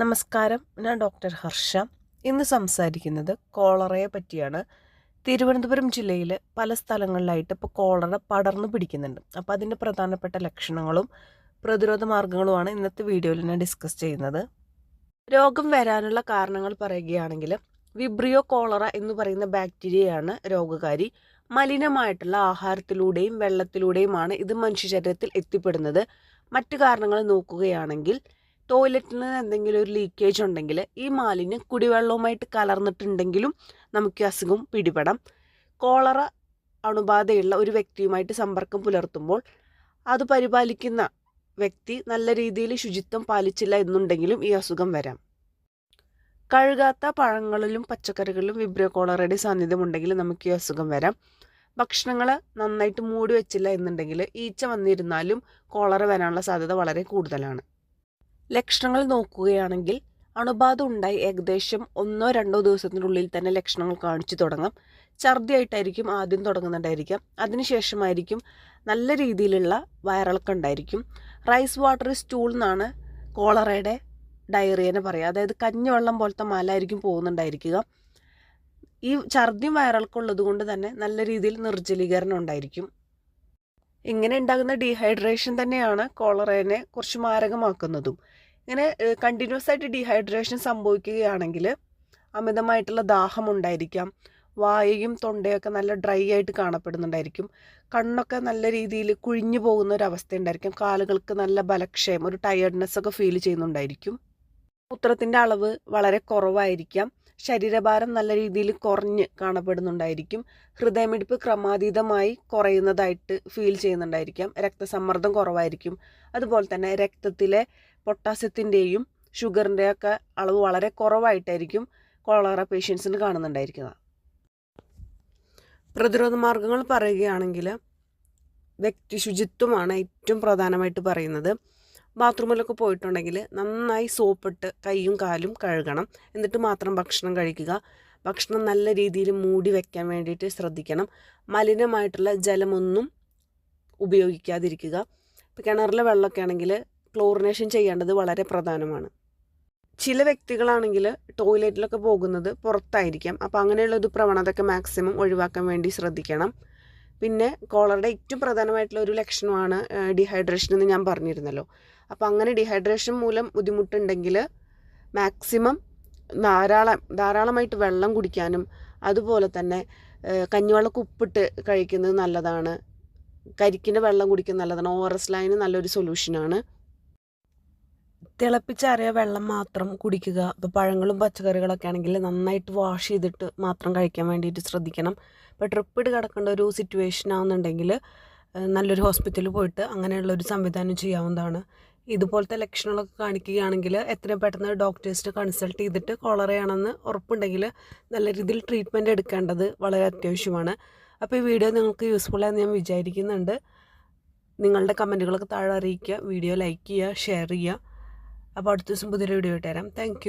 നമസ്കാരം. ഞാൻ ഡോക്ടർ ഹർഷ. ഇന്ന് സംസാരിക്കുന്നത് കോളറയെ പറ്റിയാണ്. തിരുവനന്തപുരം ജില്ലയിൽ പല സ്ഥലങ്ങളിലായിട്ട് ഇപ്പോൾ കോളറ പടർന്നു പിടിക്കുന്നുണ്ട്. അപ്പോൾ അതിന്റെ പ്രധാനപ്പെട്ട ലക്ഷണങ്ങളും പ്രതിരോധ മാർഗങ്ങളുമാണ് ഇന്നത്തെ വീഡിയോയിൽ ഞാൻ ഡിസ്കസ് ചെയ്യുന്നത്. രോഗം വരാനുള്ള കാരണങ്ങൾ പറയുകയാണെങ്കിൽ വിബ്രിയോ കോളറ എന്ന് പറയുന്ന ബാക്ടീരിയയാണ് രോഗകാരി. മലിനമായിട്ടുള്ള ആഹാരത്തിലൂടെയും വെള്ളത്തിലൂടെയുമാണ് ഇത് മനുഷ്യ ശരീരത്തിൽ എത്തിപ്പെടുന്നത്. മറ്റു കാരണങ്ങൾ നോക്കുകയാണെങ്കിൽ ടോയ്ലറ്റിൽ നിന്ന് എന്തെങ്കിലും ഒരു ലീക്കേജ് ഉണ്ടെങ്കിൽ ഈ മാലിന്യം കുടിവെള്ളവുമായിട്ട് കലർന്നിട്ടുണ്ടെങ്കിലും നമുക്ക് അസുഖം പിടിപെടാം. കോളറ അണുബാധയുള്ള ഒരു വ്യക്തിയുമായിട്ട് സമ്പർക്കം പുലർത്തുമ്പോൾ അത് പരിപാലിക്കുന്ന വ്യക്തി നല്ല രീതിയിൽ ശുചിത്വം പാലിച്ചില്ല എന്നുണ്ടെങ്കിലും ഈ അസുഖം വരാം. കഴുകാത്ത പഴങ്ങളിലും പച്ചക്കറികളിലും വിബ്രിയോ കോളറയുടെ സാന്നിധ്യം ഉണ്ടെങ്കിൽ നമുക്ക് ഈ അസുഖം വരാം. ഭക്ഷണങ്ങൾ നന്നായിട്ട് മൂടി വെച്ചില്ല എന്നുണ്ടെങ്കിൽ ഈച്ച വന്നിരുന്നാലും കോളറ വരാനുള്ള സാധ്യത വളരെ കൂടുതലാണ്. ലക്ഷണങ്ങൾ നോക്കുകയാണെങ്കിൽ അണുബാധ ഉണ്ടായി ഏകദേശം ഒന്നോ രണ്ടോ ദിവസത്തിനുള്ളിൽ തന്നെ ലക്ഷണങ്ങൾ കാണിച്ചു തുടങ്ങാം. ഛർദിയായിട്ടായിരിക്കും ആദ്യം തുടങ്ങുന്നുണ്ടായിരിക്കാം. അതിനുശേഷമായിരിക്കും നല്ല രീതിയിലുള്ള വയറിളക്കം ഉണ്ടായിരിക്കും. റൈസ് വാട്ടർ സ്റ്റൂൾ എന്നാണ് കോളറയുടെ ഡയറിയനെ പറയുക. അതായത് കഞ്ഞിവെള്ളം പോലത്തെ മലായിരിക്കും പോകുന്നുണ്ടായിരിക്കുക. ഈ ഛർദിയും വയറിളക്കം ഉള്ളത് കൊണ്ട് തന്നെ നല്ല രീതിയിൽ നിർജലീകരണം ഉണ്ടായിരിക്കും. ഇങ്ങനെ ഉണ്ടാകുന്ന ഡീഹൈഡ്രേഷൻ തന്നെയാണ് കോളറേനെ കുറച്ച് മാരകമാക്കുന്നതും. ഇങ്ങനെ കണ്ടിന്യൂസ് ആയിട്ട് ഡീഹൈഡ്രേഷൻ സംഭവിക്കുകയാണെങ്കിൽ അമിതമായിട്ടുള്ള ദാഹം ഉണ്ടായിരിക്കാം. വായയും തൊണ്ടയൊക്കെ നല്ല ഡ്രൈ ആയിട്ട് കാണപ്പെടുന്നുണ്ടായിരിക്കും. കണ്ണൊക്കെ നല്ല രീതിയിൽ കുഴിഞ്ഞു പോകുന്ന ഒരു അവസ്ഥ ഉണ്ടായിരിക്കും. കാലുകൾക്ക് നല്ല ബലക്ഷയം ഒരു ടയർഡ്നെസ് ഒക്കെ ഫീൽ ചെയ്യുന്നുണ്ടായിരിക്കും. മൂത്രത്തിന്റെ അളവ് വളരെ കുറവായിരിക്കാം. ശരീരഭാരം നല്ല രീതിയിൽ കുറഞ്ഞ് കാണപ്പെടുന്നുണ്ടായിരിക്കും. ഹൃദയമിടിപ്പ് ക്രമാതീതമായി കുറയുന്നതായിട്ട് ഫീൽ ചെയ്യുന്നുണ്ടായിരിക്കാം. രക്തസമ്മർദ്ദം കുറവായിരിക്കും. അതുപോലെ തന്നെ രക്തത്തിലെ പൊട്ടാസ്യത്തിന്റെയും ഷുഗറിന്റെയൊക്കെ അളവ് വളരെ കുറവായിട്ടായിരിക്കും കോളറ പേഷ്യൻസിന് കാണുന്നുണ്ടായിരിക്കുക പ്രതിരോധ മാർഗങ്ങൾ പറയുകയാണെങ്കിൽ വ്യക്തി ശുചിത്വമാണ് ഏറ്റവും പ്രധാനമായിട്ട് പറയുന്നത്. ബാത്റൂമിലൊക്കെ പോയിട്ടുണ്ടെങ്കിൽ നന്നായി സോപ്പിട്ട് കൈയും കാലും കഴുകണം. എന്നിട്ട് മാത്രം ഭക്ഷണം കഴിക്കുക. ഭക്ഷണം നല്ല രീതിയിൽ മൂടി വയ്ക്കാൻ വേണ്ടിയിട്ട് ശ്രദ്ധിക്കണം. മലിനമായിട്ടുള്ള ജലമൊന്നും ഉപയോഗിക്കാതിരിക്കുക. ഇപ്പോൾ കിണറിലെ വെള്ളമൊക്കെ ആണെങ്കിൽ ക്ലോറിനേഷൻ ചെയ്യേണ്ടത് വളരെ പ്രധാനമാണ്. ചില വ്യക്തികളാണെങ്കിൽ ടോയ്ലറ്റിലൊക്കെ പോകുന്നത് പുറത്തായിരിക്കാം. അപ്പോൾ അങ്ങനെയുള്ള ഒരു പ്രവണതയൊക്കെ മാക്സിമം ഒഴിവാക്കാൻ വേണ്ടി ശ്രദ്ധിക്കണം. പിന്നെ കോളറുടെ ഏറ്റവും പ്രധാനമായിട്ടുള്ള ഒരു ലക്ഷണമാണ് ഡീഹൈഡ്രേഷൻ എന്ന് ഞാൻ പറഞ്ഞിരുന്നല്ലോ. അപ്പോൾ അങ്ങനെ ഡീഹൈഡ്രേഷൻ മൂലം ബുദ്ധിമുട്ടുണ്ടെങ്കിൽ മാക്സിമം ധാരാളം ധാരാളമായിട്ട് വെള്ളം കുടിക്കാനും അതുപോലെ തന്നെ കഞ്ഞിവെള്ളമൊക്കെ ഉപ്പിട്ട് കഴിക്കുന്നത് നല്ലതാണ്. കരിക്കിന്റെ വെള്ളം കുടിക്കുന്നത് നല്ലതാണ്. ഓ ആർ എസ് ലൈന് നല്ലൊരു സൊല്യൂഷനാണ് തിളപ്പിച്ചാറിയ വെള്ളം മാത്രം കുടിക്കുക. ഇപ്പോൾ പഴങ്ങളും പച്ചക്കറികളൊക്കെ ആണെങ്കിൽ നന്നായിട്ട് വാഷ് ചെയ്തിട്ട് മാത്രം കഴിക്കാൻ വേണ്ടിയിട്ട് ശ്രദ്ധിക്കണം. ഇപ്പോൾ ട്രിപ്പിട് കിടക്കേണ്ട ഒരു സിറ്റുവേഷൻ ആണെന്നുണ്ടെങ്കിൽ നല്ലൊരു ഹോസ്പിറ്റലിൽ പോയിട്ട് അങ്ങനെയുള്ള ഒരു സംവിധാനം ചെയ്യാവുന്നതാണ്. ഇതുപോലത്തെ ലക്ഷണങ്ങളൊക്കെ കാണിക്കുകയാണെങ്കിൽ എത്രയും പെട്ടെന്ന് ഡോക്ടേഴ്സിനെ കൺസൾട്ട് ചെയ്തിട്ട് കോളറയാണെന്ന് ഉറപ്പുണ്ടെങ്കിൽ നല്ല രീതിയിൽ ട്രീറ്റ്മെന്റ് എടുക്കേണ്ടത് വളരെ അത്യാവശ്യമാണ്. അപ്പോൾ ഈ വീഡിയോ നിങ്ങൾക്ക് യൂസ്ഫുൾ ആയെന്ന് ഞാൻ വിചാരിക്കുന്നുണ്ട്. നിങ്ങളുടെ കമന്റുകളൊക്കെ താഴെ അറിയിക്കുക. വീഡിയോ ലൈക്ക് ചെയ്യുക ഷെയർ ചെയ്യുക. അപ്പോൾ അടുത്ത ദിവസം പുതിയൊരു വീഡിയോ ഇട്ടുതരാം താങ്ക്